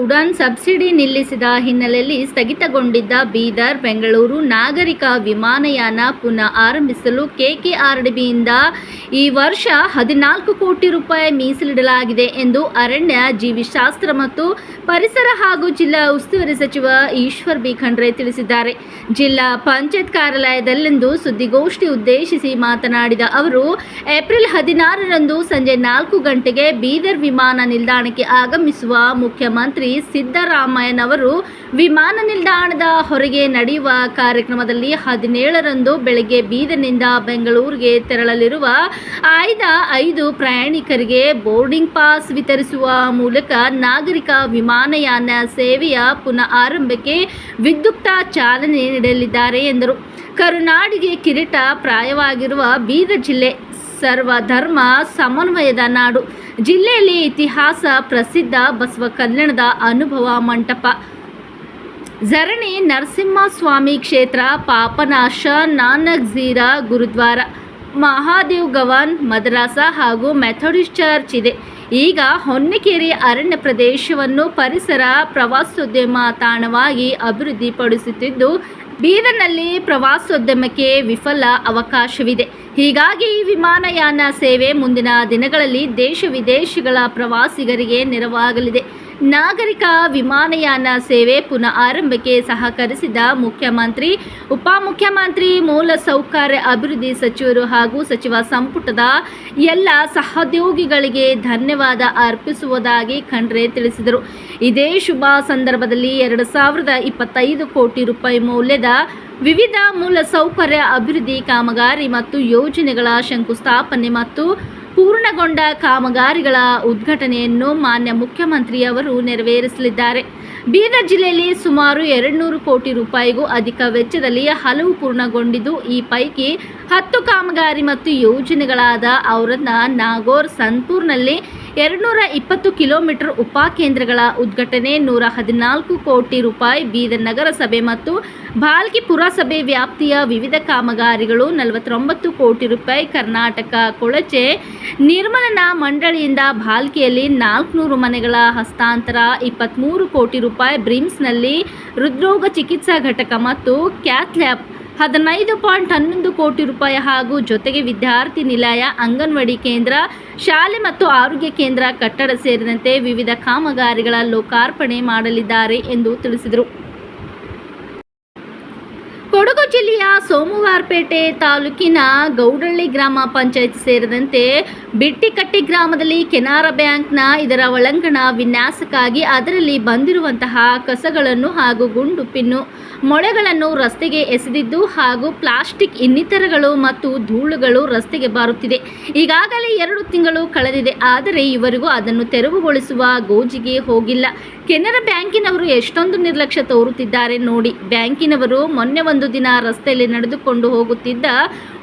Udan subsidy ನಿಲ್ಲಿಸಿದ ಹಿನ್ನೆಲೆಯಲ್ಲಿ ಸ್ಥಗಿತಗೊಂಡಿದ್ದ ಬೀದರ್, ಬೆಂಗಳೂರು ನಾಗರಿಕ ವಿಮಾನಯಾನ ಪುನಃ ಆರಂಭಿಸಲು ಕೆಕೆಆರ್ಡಿಬಿಯಿಂದ ಈ ವರ್ಷ ಹದಿನಾಲ್ಕು ಕೋಟಿ ರೂಪಾಯಿ ಮೀಸಲಿಡಲಾಗಿದೆ ಎಂದು ಅರಣ್ಯ, ಜೀವಿಶಾಸ್ತ್ರ ಮತ್ತು ಪರಿಸರ ಹಾಗೂ ಜಿಲ್ಲಾ ಉಸ್ತುವಾರಿ ಸಚಿವ ಈಶ್ವರ್ ಬಿ ಖಂಡ್ರೆ ತಿಳಿಸಿದ್ದಾರೆ. ಜಿಲ್ಲಾ ಪಂಚಾಯತ್ ಕಾರ್ಯಾಲಯದಲ್ಲಿಂದು ಸುದ್ದಿಗೋಷ್ಠಿ ಉದ್ದೇಶಿಸಿ ಮಾತನಾಡಿದ ಅವರು, ಏಪ್ರಿಲ್ ಹದಿನಾರರಂದು ಸಂಜೆ ನಾಲ್ಕು ಗಂಟೆಗೆ ಬೀದರ್ ವಿಮಾನ ನಿಲ್ದಾಣಕ್ಕೆ ಆಗಮಿಸುವ ಮುಖ್ಯಮಂತ್ರಿ ಸಿದ್ದರಾಮಯ್ಯನವರು ವಿಮಾನ ನಿಲ್ದಾಣದ ಹೊರಗೆ ನಡೆಯುವ ಕಾರ್ಯಕ್ರಮದಲ್ಲಿ ಹದಿನೇಳರಂದು ಬೆಳಗ್ಗೆ ಬೀದರ್ನಿಂದ ಬೆಂಗಳೂರಿಗೆ ತೆರಳಲಿರುವ ಆಯ್ದ ಐದು ಪ್ರಯಾಣಿಕರಿಗೆ ಬೋರ್ಡಿಂಗ್ ಪಾಸ್ ವಿತರಿಸುವ ಮೂಲಕ ನಾಗರಿಕ ವಿಮಾನಯಾನ ಸೇವೆಯ ಪುನಃ ಆರಂಭಕ್ಕೆ ವಿದ್ಯುಕ್ತ ಚಾಲನೆ ನೀಡಲಿದ್ದಾರೆ ಎಂದರು. ಕರುನಾಡಿಗೆ ಕಿರೀಟ ಪ್ರಾಯವಾಗಿರುವ ಬೀದರ್ ಜಿಲ್ಲೆ ಸರ್ವಧರ್ಮ ಸಮನ್ವಯದ ನಾಡು. ಜಿಲ್ಲೆಯಲ್ಲಿ ಇತಿಹಾಸ ಪ್ರಸಿದ್ಧ ಬಸವ ಕಲ್ಯಾಣದ ಅನುಭವ ಮಂಟಪ. ಝರಣಿ ನರಸಿಂಹಸ್ವಾಮಿ ಕ್ಷೇತ್ರ, ಪಾಪನಾಶ, ನಾನಕ್ ಜೀರಾ ಗುರುದ್ವಾರ. ಮಹಾದೇವ್ ಗವಾನ್, ಮದ್ರಾಸ ಹಾಗೂ ಮೆಥಡಿಸ್ಟ್ ಚರ್ಚ್ ಇದೆ. ಈಗ ಹೊನ್ನಿಕೇರಿ ಅರಣ್ಯ ಪ್ರದೇಶವನ್ನು ಪರಿಸರ ಪ್ರವಾಸೋದ್ಯಮ ತಾಣವಾಗಿ ಅಭಿವೃದ್ಧಿಪಡಿಸುತ್ತಿದ್ದು, ಬೀದರ್ನಲ್ಲಿ ಪ್ರವಾಸೋದ್ಯಮಕ್ಕೆ ವಿಫಲ ಅವಕಾಶವಿದೆ. ಹೀಗಾಗಿ ವಿಮಾನಯಾನ ಸೇವೆ ಮುಂದಿನ ದಿನಗಳಲ್ಲಿ ದೇಶ ವಿದೇಶಗಳ ಪ್ರವಾಸಿಗರಿಗೆ ನೆರವಾಗಲಿದೆ. ನಾಗರಿಕ ವಿಮಾನಯಾನ ಸೇವೆ ಪುನಃ ಆರಂಭಕ್ಕೆ ಸಹಕರಿಸಿದ ಮುಖ್ಯಮಂತ್ರಿ, ಉಪಮುಖ್ಯಮಂತ್ರಿ ಮೂಲಸೌಕರ್ಯ ಅಭಿವೃದ್ಧಿ ಸಚಿವರು ಹಾಗೂ ಸಚಿವ ಸಂಪುಟದ ಎಲ್ಲ ಸಹೋದ್ಯೋಗಿಗಳಿಗೆ ಧನ್ಯವಾದ ಅರ್ಪಿಸುವುದಾಗಿ ಖಂಡ್ರೆ ತಿಳಿಸಿದರು. ಇದೇ ಶುಭ ಸಂದರ್ಭದಲ್ಲಿ ಎರಡು ಸಾವಿರದ ಇಪ್ಪತ್ತೈದು ಕೋಟಿ ರೂಪಾಯಿ ಮೌಲ್ಯದ ವಿವಿಧ ಮೂಲಸೌಕರ್ಯ ಅಭಿವೃದ್ಧಿ ಕಾಮಗಾರಿ ಮತ್ತು ಯೋಜನೆಗಳ ಶಂಕುಸ್ಥಾಪನೆ ಮತ್ತು ಪೂರ್ಣಗೊಂಡ ಕಾಮಗಾರಿಗಳ ಉದ್ಘಾಟನೆಯನ್ನು ಮಾನ್ಯ ಮುಖ್ಯಮಂತ್ರಿಯವರು ನೆರವೇರಿಸಲಿದ್ದಾರೆ. ಬೀದರ್ ಜಿಲ್ಲೆಯಲ್ಲಿ ಸುಮಾರು ಎರಡುನೂರು ಕೋಟಿ ರೂಪಾಯಿಗೂ ಅಧಿಕ ವೆಚ್ಚದಲ್ಲಿ ಹಲವು ಪೂರ್ಣಗೊಂಡಿದ್ದು, ಈ ಪೈಕಿ ಹತ್ತು ಕಾಮಗಾರಿ ಮತ್ತು ಯೋಜನೆಗಳಾದ ಅವರನ್ನ ನಾಗೋರ್, ಸನ್ಪುರ್ನಲ್ಲಿ ಎರಡುನೂರ ಇಪ್ಪತ್ತು ಕಿಲೋಮೀಟರ್ ಉಪಕೇಂದ್ರಗಳ ಉದ್ಘಾಟನೆ ನೂರ ಹದಿನಾಲ್ಕು ಕೋಟಿ ರೂಪಾಯಿ ಬೀದರ್ ನಗರಸಭೆ ಮತ್ತು ಭಾಲ್ಕಿ ಪುರಸಭೆ ವ್ಯಾಪ್ತಿಯ ವಿವಿಧ ಕಾಮಗಾರಿಗಳು ನಲವತ್ತೊಂಬತ್ತು ಕೋಟಿ ರೂಪಾಯಿ ಕರ್ನಾಟಕ ಕೊಳಚೆ ನಿರ್ಮಲನಾ ಮಂಡಳಿಯಿಂದ ಭಾಲ್ಕಿಯಲ್ಲಿ ನಾಲ್ಕುನೂರು ಮನೆಗಳ ಹಸ್ತಾಂತರ ಇಪ್ಪತ್ತ್ಮೂರು ಕೋಟಿ ರೂಪಾಯಿ ಬ್ರಿಮ್ಸ್ನಲ್ಲಿ ಹೃದ್ರೋಗ ಚಿಕಿತ್ಸಾ ಘಟಕ ಮತ್ತು ಕ್ಯಾತ್ ಲ್ಯಾಬ್ ಹದಿನೈದು ಪಾಯಿಂಟ್ ಹನ್ನೊಂದು ಕೋಟಿ ರೂಪಾಯಿ ಹಾಗೂ ಜೊತೆಗೆ ವಿದ್ಯಾರ್ಥಿ ನಿಲಯ, ಅಂಗನವಾಡಿ ಕೇಂದ್ರ, ಶಾಲೆ ಮತ್ತು ಆರೋಗ್ಯ ಕೇಂದ್ರ, ಕಟ್ಟಡ ಸೇರಿದಂತೆ ವಿವಿಧ ಕಾಮಗಾರಿಗಳ ಲೋಕಾರ್ಪಣೆ ಮಾಡಲಿದ್ದಾರೆ ಎಂದು ತಿಳಿಸಿದರು. ಸೋಮವಾರಪೇಟೆ ತಾಲೂಕಿನ ಗೌಡಳ್ಳಿ ಗ್ರಾಮ ಪಂಚಾಯತ್ ಸೇರಿದಂತೆ ಬಿಟ್ಟಿಕಟ್ಟಿ ಗ್ರಾಮದಲ್ಲಿ ಕೆನರಾ ಬ್ಯಾಂಕ್ನ ಇದರ ಒಳಾಂಗಣ ವಿನ್ಯಾಸಕ್ಕಾಗಿ ಅದರಲ್ಲಿ ಬಂದಿರುವಂತಹ ಕಸಗಳನ್ನು ಹಾಗೂ ಗುಂಡು ಪಿನ್ನು, ಮೊಳೆಗಳನ್ನು ರಸ್ತೆಗೆ ಎಸೆದಿದ್ದು ಹಾಗೂ ಪ್ಲಾಸ್ಟಿಕ್ ಇನ್ನಿತರಗಳು ಮತ್ತು ಧೂಳುಗಳು ರಸ್ತೆಗೆ ಬರುತ್ತಿದೆ. ಈಗಾಗಲೇ ಎರಡು ತಿಂಗಳು ಕಳೆದಿದೆ, ಆದರೆ ಇವರಿಗೂ ಅದನ್ನು ತೆರವುಗೊಳಿಸುವ ಗೋಜಿಗೆ ಹೋಗಿಲ್ಲ. ಕೆನರಾ ಬ್ಯಾಂಕಿನವರು ಎಷ್ಟೊಂದು ನಿರ್ಲಕ್ಷ್ಯ ತೋರುತ್ತಿದ್ದಾರೆ ನೋಡಿ. ಬ್ಯಾಂಕಿನವರು ಮೊನ್ನೆ ಒಂದು ದಿನ ರಸ್ತೆಯಲ್ಲಿ ನಡೆದುಕೊಂಡು ಹೋಗುತ್ತಿದ್ದ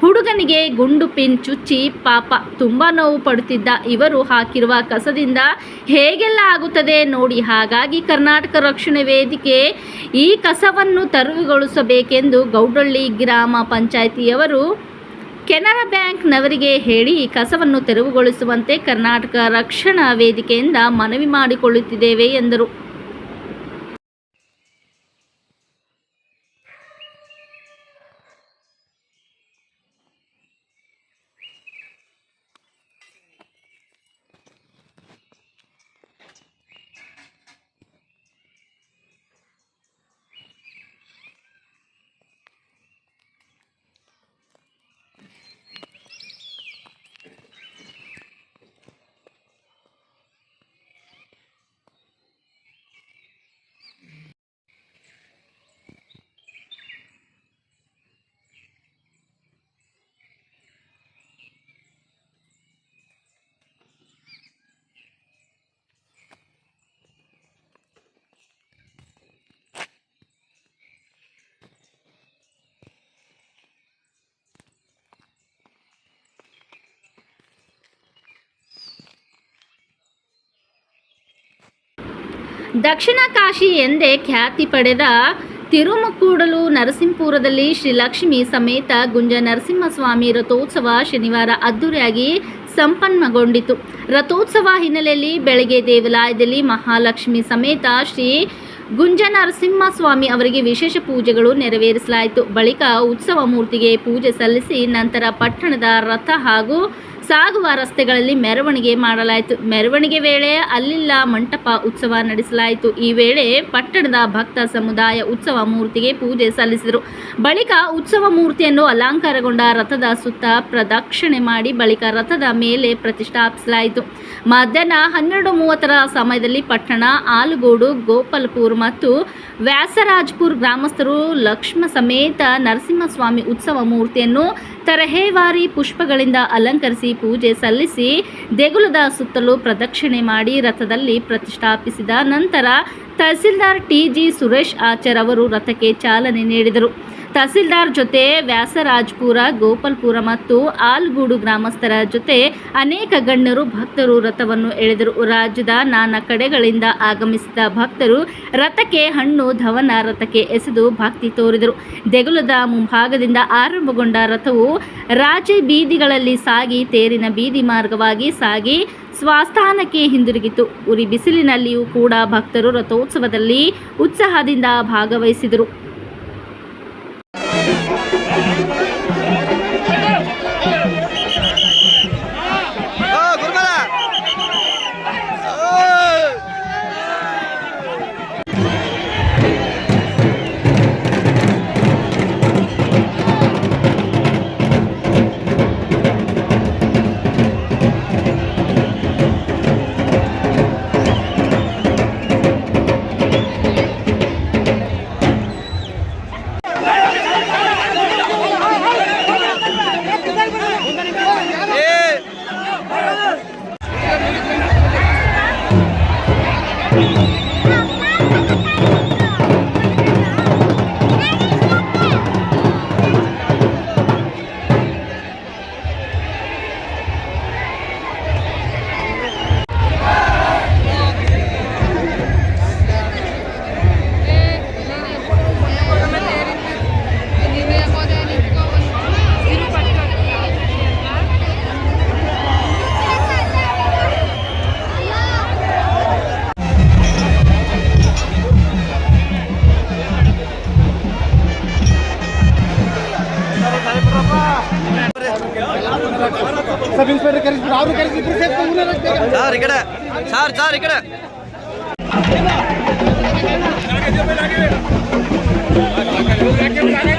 ಹುಡುಗನಿಗೆ ಗುಂಡು ಪಿನ್ ಚುಚ್ಚಿ ಪಾಪ ತುಂಬ ನೋವು ಪಡುತ್ತಿದ್ದ ಇವರು ಹಾಕಿರುವ ಕಸದಿಂದ ಹೇಗೆಲ್ಲ ಆಗುತ್ತದೆ ನೋಡಿ ಹಾಗಾಗಿ ಕರ್ನಾಟಕ ರಕ್ಷಣೆ ವೇದಿಕೆ ಈ ಕಸವನ್ನು ತೆರವುಗೊಳಿಸಬೇಕೆಂದು ಗೌಡಳ್ಳಿ ಗ್ರಾಮ ಪಂಚಾಯಿತಿಯವರು ಕೆನರಾ ಬ್ಯಾಂಕ್ನವರಿಗೆ ಹೇಳಿ ಕಸವನ್ನು ತೆರವುಗೊಳಿಸುವಂತೆ ಕರ್ನಾಟಕ ರಕ್ಷಣಾ ವೇದಿಕೆಯಿಂದ ಮನವಿ ಮಾಡಿಕೊಳ್ಳುತ್ತಿದ್ದೇವೆ ಎಂದರು. ದಕ್ಷಿಣ ಕಾಶಿ ಎಂದೇ ಖ್ಯಾತಿ ಪಡೆದ ತಿರುಮಕೂಡಲು ನರಸಿಂಹಪುರದಲ್ಲಿ ಶ್ರೀ ಲಕ್ಷ್ಮಿ ಸಮೇತ ಗುಂಜ ನರಸಿಂಹಸ್ವಾಮಿ ರಥೋತ್ಸವ ಶನಿವಾರ ಅದ್ದೂರಿಯಾಗಿ ಸಂಪನ್ನಗೊಂಡಿತು. ರಥೋತ್ಸವ ಹಿನ್ನೆಲೆಯಲ್ಲಿ ಬೆಳಗ್ಗೆ ದೇವಾಲಯದಲ್ಲಿ ಮಹಾಲಕ್ಷ್ಮಿ ಸಮೇತ ಶ್ರೀ ಗುಂಜ ನರಸಿಂಹಸ್ವಾಮಿ ಅವರಿಗೆ ವಿಶೇಷ ಪೂಜೆಗಳು ನೆರವೇರಿಸಲಾಯಿತು. ಬಳಿಕ ಉತ್ಸವ ಮೂರ್ತಿಗೆ ಪೂಜೆ ಸಲ್ಲಿಸಿ ನಂತರ ಪಟ್ಟಣದ ರಥ ಹಾಗೂ ಸಾಗುವ ರಸ್ತೆಗಳಲ್ಲಿ ಮೆರವಣಿಗೆ ಮಾಡಲಾಯಿತು. ಮೆರವಣಿಗೆ ವೇಳೆ ಅಲ್ಲಿಲ್ಲ ಮಂಟಪ ಉತ್ಸವ ನಡೆಸಲಾಯಿತು. ಈ ವೇಳೆ ಪಟ್ಟಣದ ಭಕ್ತ ಸಮುದಾಯ ಉತ್ಸವ ಮೂರ್ತಿಗೆ ಪೂಜೆ ಸಲ್ಲಿಸಿದರು. ಬಳಿಕ ಉತ್ಸವ ಮೂರ್ತಿಯನ್ನು ಅಲಂಕಾರಗೊಂಡ ರಥದ ಸುತ್ತ ಪ್ರದಕ್ಷಿಣೆ ಮಾಡಿ ಬಳಿಕ ರಥದ ಮೇಲೆ ಪ್ರತಿಷ್ಠಾಪಿಸಲಾಯಿತು. ಮಧ್ಯಾಹ್ನ ಹನ್ನೆರಡು ಮೂವತ್ತರ ಸಮಯದಲ್ಲಿ ಪಟ್ಟಣ, ಆಲುಗೋಡು, ಗೋಪಾಲ್ಪುರ್ ಮತ್ತು ವ್ಯಾಸರಾಜ್ಪುರ್ ಗ್ರಾಮಸ್ಥರು ಲಕ್ಷ್ಮ ಸಮೇತ ನರಸಿಂಹಸ್ವಾಮಿ ಉತ್ಸವ ಮೂರ್ತಿಯನ್ನು ತರಹೇವಾರಿ ಪುಷ್ಪಗಳಿಂದ ಅಲಂಕರಿಸಿ ಪೂಜೆ ಸಲ್ಲಿಸಿ ದೇಗುಲದ ಸುತ್ತಲೂ ಪ್ರದಕ್ಷಿಣೆ ಮಾಡಿ ರಥದಲ್ಲಿ ಪ್ರತಿಷ್ಠಾಪಿಸಿದ ನಂತರ ತಹಸೀಲ್ದಾರ್ ಟಿ ಜಿ ಸುರೇಶ್ ಆಚಾರ್ ಅವರು ರಥಕ್ಕೆ ಚಾಲನೆ ನೀಡಿದರು. ತಹಸೀಲ್ದಾರ್ ಜೊತೆ ವ್ಯಾಸರಾಜ್ಪುರ, ಗೋಪಾಲ್ಪುರ ಮತ್ತು ಆಲ್ಗೂಡು ಗ್ರಾಮಸ್ಥರ ಜೊತೆ ಅನೇಕ ಗಣ್ಯರು ಭಕ್ತರು ರಥವನ್ನು ಎಳೆದರು. ರಾಜ್ಯದ ನಾನಾ ಕಡೆಗಳಿಂದ ಆಗಮಿಸಿದ ಭಕ್ತರು ರಥಕ್ಕೆ ಹಣ್ಣು, ಧವನ ರಥಕ್ಕೆ ಎಸೆದು ಭಕ್ತಿ ತೋರಿದರು. ದೇಗುಲದ ಮುಂಭಾಗದಿಂದ ಆರಂಭಗೊಂಡ ರಥವು ರಾಜೆ ಬೀದಿಗಳಲ್ಲಿ ಸಾಗಿ ತೇರಿನ ಬೀದಿ ಮಾರ್ಗವಾಗಿ ಸಾಗಿ ಸ್ವಾಸ್ಥಾನಕ್ಕೆ ಹಿಂದಿರುಗಿತು. ಉರಿ ಬಿಸಿಲಿನಲ್ಲಿಯೂ ಕೂಡ ಭಕ್ತರು ರಥೋತ್ಸವದಲ್ಲಿ ಉತ್ಸಾಹದಿಂದ ಭಾಗವಹಿಸಿದರು. सब इंस्पेक्टर करीस राहुल करीस इधर से तो उन्हें रख देगा। सर इकडे सर सर इकडे। आगे जो पे आगे आगे आगे।